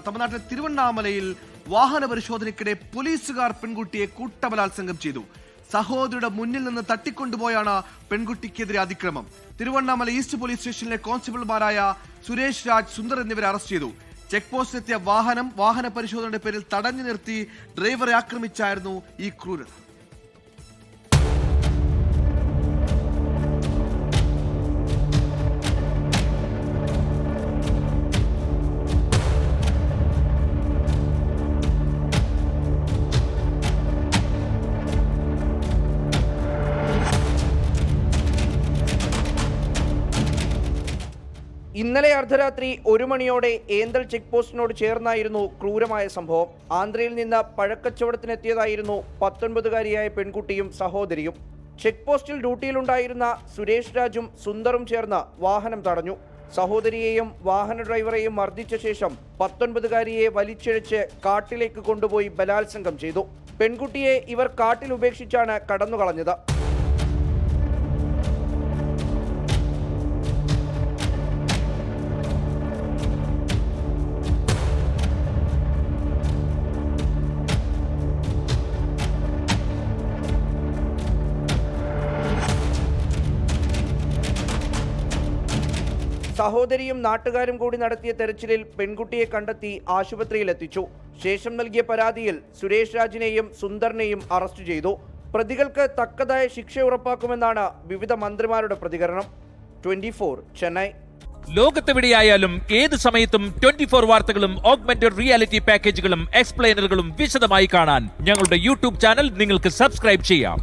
തമിഴ്നാട്ടിലെ തിരുവണ്ണാമലയിൽ വാഹന പരിശോധനയ്ക്കിടെ പോലീസുകാർ പെൺകുട്ടിയെ കൂട്ടബലാത്സംഗം ചെയ്തു. സഹോദരിയുടെ മുന്നിൽ നിന്ന് തട്ടിക്കൊണ്ടുപോയാണ് പെൺകുട്ടിക്കെതിരെ അതിക്രമം. തിരുവണ്ണാമല ഈസ്റ്റ് പോലീസ് സ്റ്റേഷനിലെ കോൺസ്റ്റബിൾമാരായ സുരേഷ് രാജ് സുന്ദർ എന്നിവരെ അറസ്റ്റ് ചെയ്തു. ചെക്ക് പോസ്റ്റിലെത്തിയ വാഹനം വാഹന പരിശോധനയുടെ പേരിൽ തടഞ്ഞു നിർത്തി ഡ്രൈവറെ ആക്രമിച്ചായിരുന്നു ഈ ക്രൂരത. ഇന്നലെ അർദ്ധരാത്രി ഒരു മണിയോടെ ഏന്തൽ ചെക്ക് പോസ്റ്റിനോട് ചേർന്നായിരുന്നു ക്രൂരമായ സംഭവം. ആന്ധ്രയിൽ നിന്ന് പഴക്കച്ചവടത്തിനെത്തിയതായിരുന്നു പത്തൊൻപതുകാരിയായ പെൺകുട്ടിയും സഹോദരിയും. ചെക്ക് പോസ്റ്റിൽ ഡ്യൂട്ടിയിലുണ്ടായിരുന്ന സുരേഷ് രാജും സുന്ദറും ചേർന്ന് വാഹനം തടഞ്ഞു. സഹോദരിയെയും വാഹന ഡ്രൈവറെയും മർദ്ദിച്ച ശേഷം പത്തൊൻപതുകാരിയെ വലിച്ചിഴച്ച് കാട്ടിലേക്ക് കൊണ്ടുപോയി ബലാത്സംഗം ചെയ്തു. പെൺകുട്ടിയെ ഇവർ കാട്ടിൽ ഉപേക്ഷിച്ചാണ് കടന്നുകളഞ്ഞത്. സഹോദരിയും നാട്ടുകാരും കൂടി നടത്തിയ തെരച്ചിലിൽ പെൺകുട്ടിയെ കണ്ടെത്തി ആശുപത്രിയിലെത്തിച്ചു. ശേഷം നൽകിയ പരാതിയിൽ സുരേഷ് രാജിനെയും സുന്ദറിനെയും അറസ്റ്റ് ചെയ്തു. പ്രതികൾക്ക് തക്കതായ ശിക്ഷ ഉറപ്പാക്കുമെന്നാണ് വിവിധ മന്ത്രിമാരുടെ പ്രതികരണം. ട്വന്റി ചെന്നൈ. ലോകത്തെവിടെയായാലും ഏത് സമയത്തും ട്വന്റി ഫോർ വാർത്തകളും ഓഗ്മെന്റഡ് റിയാലിറ്റി പാക്കേജുകളും എക്സ്പ്ലെയിനറുകളും വിശദമായി കാണാൻ ഞങ്ങളുടെ യൂട്യൂബ് ചാനൽ നിങ്ങൾക്ക് സബ്സ്ക്രൈബ് ചെയ്യാം.